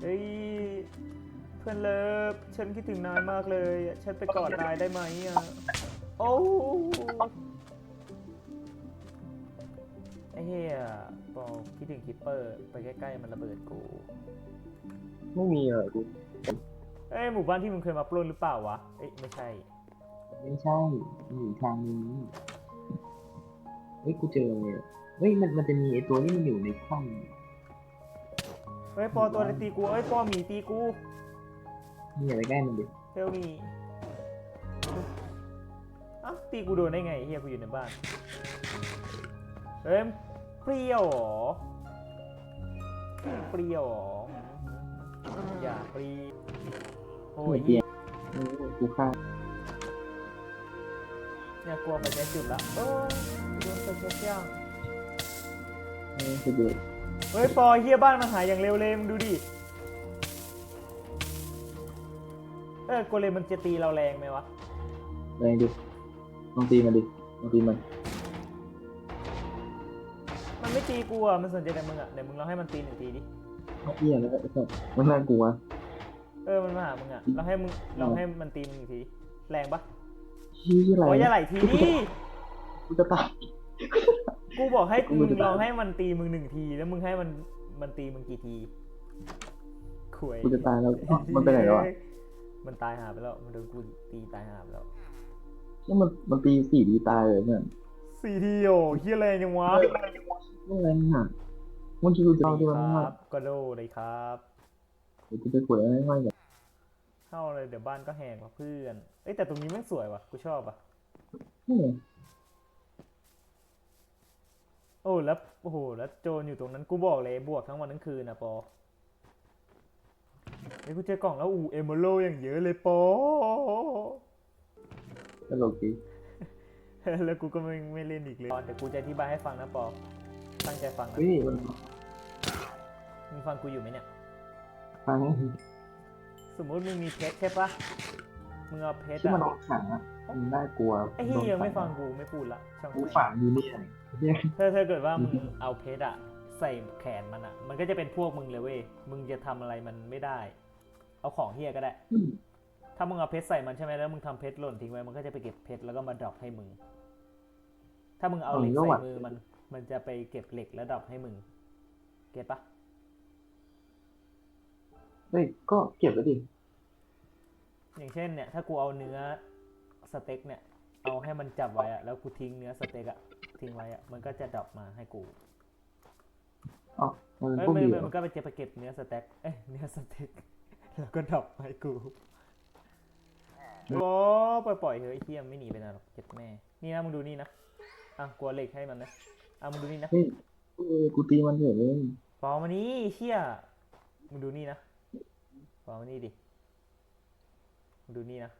เฮ้ยเพื่อนเลิฟฉันคิดถึงนายมากเลยอะฉันไปกอดนายได้ไหมอะโอ้ไอ้เหี้ยบอกคิดถึงคิปเปอร์ ไปใกล้ๆมันระเบิดกูไม่มีเหรอกูเอ้ยหมู่บ้านที่มึงเคยมาปล้นหรือเปล่าวะเอ้ยไม่ใช่ ไม่ใช่อยู่อีกทางนึงเฮ้ยกูเจอเลยเฮ้ยมันมันจะมีไอตัวที่มันอยู่ในห้อง เฮ้ยปอตัวอะไรตีกูเอ้ยปอหมีตีกูนี่อย่าไปใกล้มันดิเทลมีอ้าวตีกูโดนได้ไงเฮียกูอยู่ในบ้านเฮ้ยเปรี้ยวเหรอเปรี้ยวเหรออย่าเปรี้ยวโอ้ยเปลี่ยนเออกูฆ่าเนี่ยกลัวไปใช้จุดละโอ้ยโดนไปใช้ย่างเออคือเดือด เฮ้ยปอเฮียบ้านมันหายอย่างเร็วเลยมึงดูดิ เออโกเลมมันจะตีเราแรงไหมวะ แรงดิลองตีมันดิลองตีมัน มันไม่ตีกูอะ มันสนใจแต่มึงอะเดี๋ยวมึงลองให้มันตีหนึ่งทีดิเอี้ยแล้วก็ไอ้สัสมันน่ากลัว เออมันมาหามึงอะลองให้มึงลองให้มันตีมึงอีกที แรงปะชี้อะไรโอ้ยอย่าไหลทีดิกูจะตาย กูบอกให้กูมึงจะลองให้มันตีมึงหนึ่งที แล้วมึงให้มันมันตีมึงกี่ทีขวยกูจะตายแล้วมันไปไหนแล้วอะมันตายหาไปแล้ว มันโดนกูตีตายหาไปแล้วแล้วมันมันตีสี่ดีตายเลยเนี่ยสี่ทีโอ้เฮียแรงยังวะไม่แรงอะเมื่อกี้กูจะเอาดีที่มันคว่ารับก็โดเลยครับเดี๋ยวกูจะขวยอะไรไม่แบบเข้าเลยเดี๋ยวบ้านก็แหงว่ะเพื่อน เอ้ยแต่ตรงนี้แม่งสวยว่ะ กูชอบว่ะนี่โอ้แล้วโอ้โหแล้วโจรอยู่ตรงนั้นกูบอกเลยบวกทั้งวันทั้งคืนนะปอเฮ้ยกูเจอกล่องแล้วอูเอมโลอย่างเยอะเลยปอตลกดีแล้วกูก็ไม่ไม่เล่นอีกเลยแต่กูจะอธิบายให้ฟังนะปอตั้งใจฟังนะเฮ้ยมันมึงฟังกูอยู่ไหมเนี่ยฟังสมมุติมึงมีเพชรใช่ปะ มึงเอาเพชรที่มันออะอกขังอะมันน่ากลัวไอ้เฮียไม่ฟังกูไม่พูดละช่างกูแม่งฝังอยู่เนี่ยเนี่ยถ้าถ้าเกิดว่ามึงเอาเพชรอะใส่แขนมันอะมันก็จะเป็นพวกมึงเลยเว้ยมึงจะทำอะไรมันไม่ได้ เอาของเฮียก็ได้อืมถ้ามึงเอาเพชรใส่มันใช่ไหมแล้วมึงทำเพชรหล่นทิ้งไว้มันก็จะไปเก็บเพชรแล้วก็มาดรอปให้มึง ถ้ามึงเอาเหล็กใส่มือมัน มันจะไปเก็บเหล็กแล้วดรอปให้มึง เก็ตปะเฮ้ยก็เก็บไว้ดิ อย่างเช่นเนี่ย ถ้ากูเอาเนื้อสเต็กเนี่ย เอาให้มันจับไว้อะแล้วกูทิ้งเนื้อสเต็กอะทิ้งไว้อะมันก็จะดรอปมาให้กูอ๋อมันเอ้ยพวกไม่เดียไม่วมันก็ไปเจะไปเก็บเนื้อสเต็กเอ้ยเนื้อสเต็กแล้วก็ดรอปให้กูโอ้ปล่อยปล่อยๆเฮ้ยไอ้เฮียไม่หนีไปไหนหรอกเก็บแม่นี่นะมึงดูนี่นะอะกลัวเหล็กให้มันนะอะมึงดูนี่นะเฮ้ยเออกูตีมันเถอะเลยปอมานี่เชี่ยมึงดูนี่นะปอมานี่ดิ มึงดูนี่นะ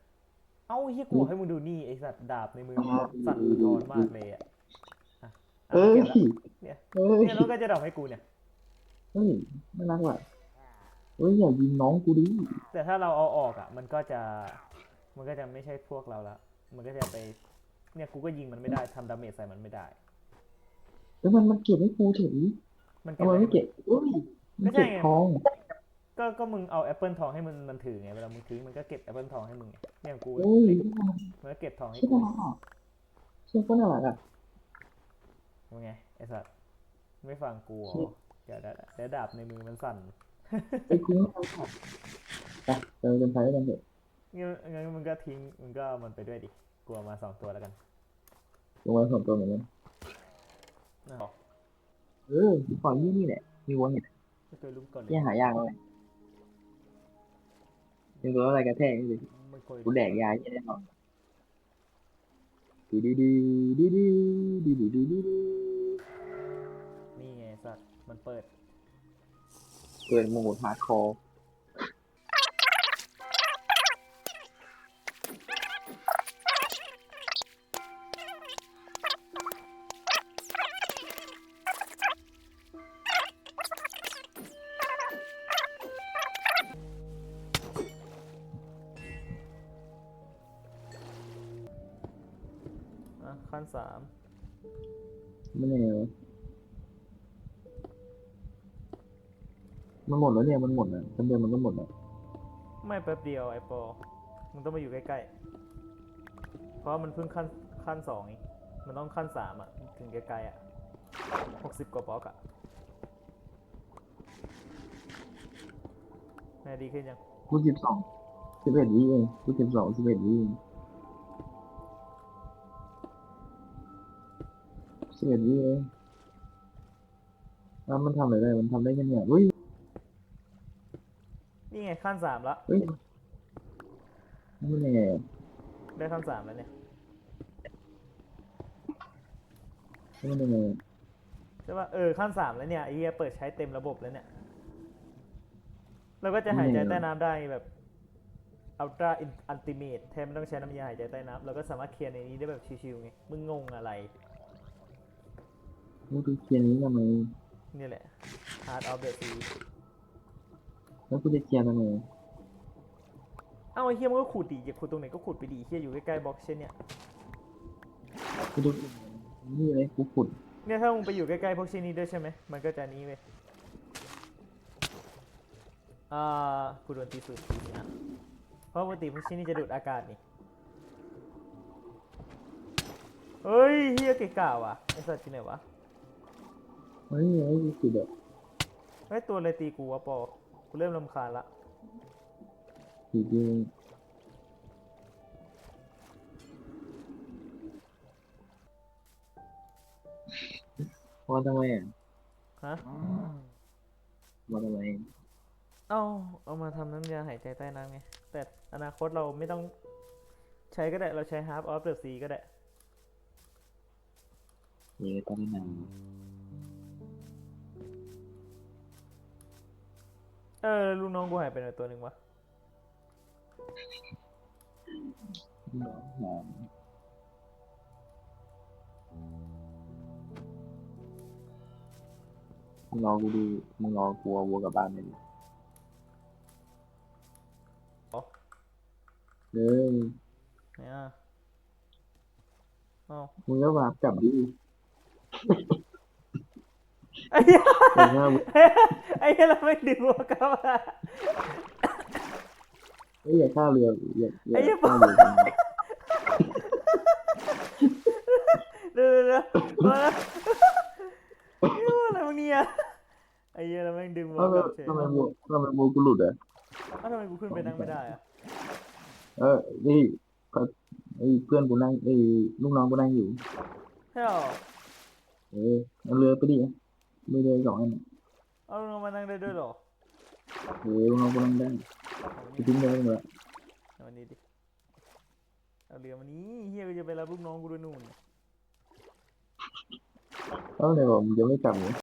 เอ้าเฮียกูบอกให้มึงดูนี่ไอสัตว์ดาบในมือมึงสั่นสะท้อนมากเลยอะอะอะเอ้ยเก็บละเนี่ยเอ้ยเนี่ยแล้วก็จะดรอปให้กูเนี่ย เฮ้ยน่ารักว่ะเฮ้ยอย่ายิงน้องกูดิ แต่ถ้าเราเอาออกอะ มันก็จะ มันก็จะไม่ใช่พวกเราละ มันก็จะไป เนี่ยกูก็ยิงมันไม่ได้ทำดาเมจใส่มันไม่ได้ แล้วมันมันเก็บให้กูเฉยมันทำไมอะไม่เก็บเอ้ยมันเก็บก็ใช่ไงทอง ก็ก็มึงเอาแอปเปิลทองให้มันมันถือไงเวลามึงทิ้งมันก็เก็บแอปเปิลทองให้มึงไงอย่างกูเอ้ยมันก็เก็บทองให้ชื่อกูน่ารักอะชื่อก็น่ารักอะมึงไงไอสัตว์ไม่ฟังกูเหรเชี่อยเดี๋ยวเดี๋ยวเดี๋ยวดาบในมือมันสั่นไอ้ยกูไม่เอาค่ะไปเจอกันไปแล้วกันเถอะงั้นงั้นมึงก็ทิ้งมึงก็เอามันไปด้วยดิกลัวมาสองตัวแล้วกันลงมาสองตัวเหมือนกันอ๋อเออปล่อยยี่นี่แหละมีวัวเห็นไม่เคยรู้ก่อนเลที่ยหายากเลย ยังตัวอะไรกระแทกนี่สิไม่เคยกูแดกยาที่แน่นอนดีดีดีดีดีดีดีดีดีนี่ไงไอ้สัตว์มันเปิดเปิดโหมดฮาร์ดคอร์ อะขั้นสามไม่แน่วะมันหมดแล้วเนี่ยมันหมดอะจำเดือนมันก็หมดอะไม่แป๊บเดียวไอ้ปอมึงต้องมาอยู่ใกล้ๆ เพราะว่ามันเพิ่งขั้นขั้นสองเองมันต้องขั้นสามอะถึงไกลๆอะหกสิบกว่าบล็อกอะแม่ดีขึ้นยัง กูสิบสองสิบเอ็ดวิเองกูสิบสองสิบเอ็ดวิเอง สิบเอ็ดวิเองแล้วมันทำอะไรได้ มันทำได้แค่เนี่ยเฮ้ยนี่ไงขั้นสามละเฮ้ยนยังไงได้ขั้นสามแล้วเนี่ยนยังไงใช่ป่ะเออขั้นสามแล้วเนี่ยไอ้เหี้ยเปิดใช้เต็มระบบแล้วเนี่ยเราก็จะหายใจใต้น้ำได้แบบ ultra ultimate แทบไม่ต้องใช้น้ำยาหายใจใต้น้ำเราก็สามารถเคลียร์ในนี้ได้แบบชิวๆไงมึงงงอะไร มึงไปเคลียร์นี้ทำไมนี่แหละ Heart of the Sea แล้วกูจะเคลียร์ทำไมเอ้าไอ้เฮียมันก็ขุดดิอยากขุดตรงไหนก็ขุดไปดิเฮียอยู่ใกล้ๆบล็อกเช่นเนี่ยกูดูนี่เลยกูขุดเนี่ยถ้ามึงไปอยู่ใกล้ๆพวกเช่นนี้ด้วยใช่ไหมมันก็จะนี้เว้ยอ่ากูโดนตีสูดตีนะเพราะปกติพวกเช่นนี้จะดูดอากาศนี่เฮ้ยเฮียเก๋ก่าว่ะไอสัตว์ที่ไหนวะ เฮ้ยเฮ้ยกูขุดอะไอยตัวอะไรตีกูวะปอ กูเริ่มรำคาญละขุดเองพอทำไมอะฮะ พอทำไมเอาเอามาทำน้ำยาหายใจใต้น้ำไง แต่อนาคตเราไม่ต้องใช้ก็ได้ เราใช้ half of the sea ก็ได้ เย้ตอนนั้น เออลูกน้องกูหายไปไหนตัวหนึ่งวะหอมมึงรอกูดูมึงรอกูเอาวัวกลับบ้านไปดิอ๋อเฮ้ยไหนอะเอ้ามึงก็มากลับดิ ไอ้เหี้ยแต่ถ้า ไอ้เหี้ยเราไม่ดึงหัวกลับมาเอ้ยอย่าฆ่าเรืออย่าอย่าไอ้เหี้ยฆ่าเรือกันนะเดี๋ยวเดี๋ยวเดี๋ยวมาแล้วเฮ้ยอะไรมึงเนี่ยไอ้เหี้ยเราไม่งดึงหัวเอ้ากลับเฉยทำไมวัวทำไมวัวกูหลุดอะเอ้าทำไมกูขึ้นไปนั่งไม่ได้อะเออนี่ก็ไอ้เพื่อนกูนั่งไอ้ลูกน้องกูนั่งอยู่ ใช่หรอเออเอาเรือไปดิไม่เรือสองอันน่ะ เอาลงมานั่งได้ด้วยเหรอเออลูกน้องกูนั่งได้เอาไปนี่ทิ้งเลยมึงละเอาอันนี้ดิเอาเรือมานี้เฮียกูจะไปรับลูกน้องกูด้วยนู่น เอ้าไหนบอกมึงจะไม่กลับเหรอ